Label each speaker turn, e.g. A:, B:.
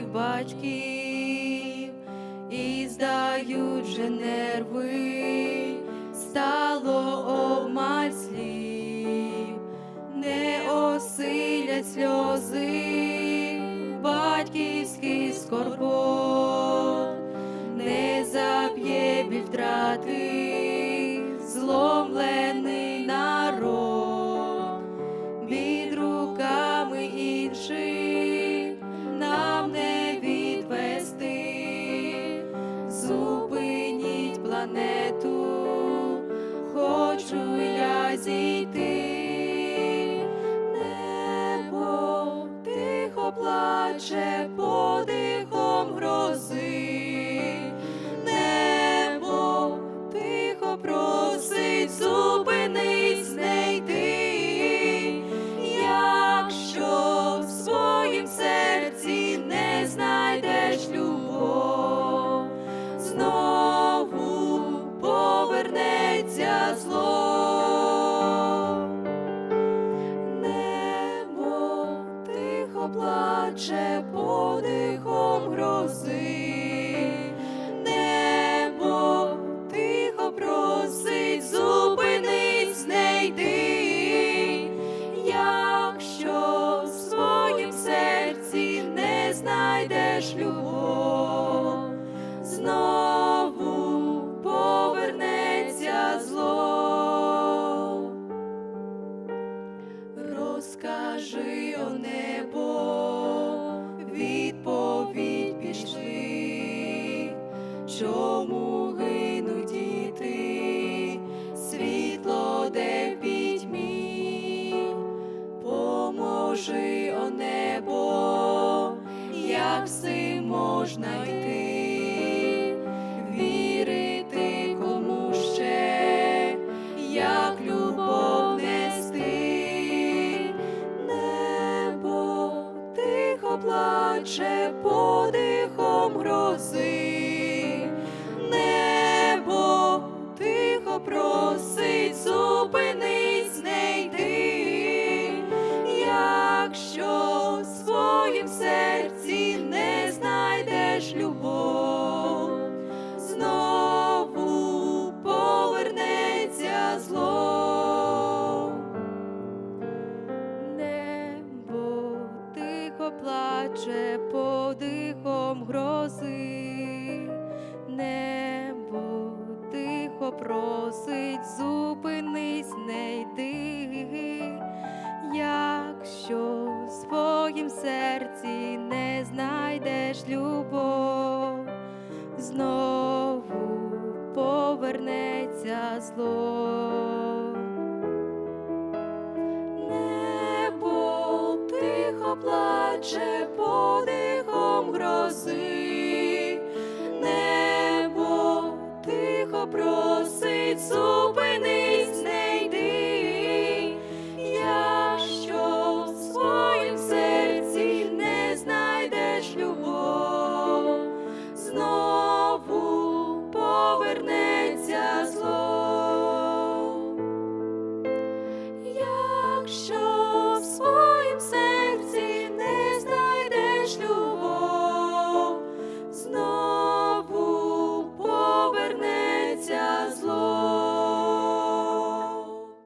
A: своїх батьків і здають же нерви, стало обмаль слів, не осилять сльози, батьківський скорбот, не заб'є біль втрати, плаче подихом грози, небо тихо просить, зупинись, не йди, якщо в своїм серці не знайдеш любов, знову повернеться зло. Плаче подихом грози, небо тихо просить, зупинись, не йди, якщо в своїм серці не знайдеш любов, знову повернеться зло. Розкажи о небо, чому гинуть діти, світло де в пітьмі, поможи о небо, як всім можна йти, вірити кому ще, як любов нести, небо тихо плаче тихо плаче подихом грози, небо тихо просить, зупинись, не йди, якщо в своїм серці не знайдеш любов, знову повернеться зло. Плаче подихом грози,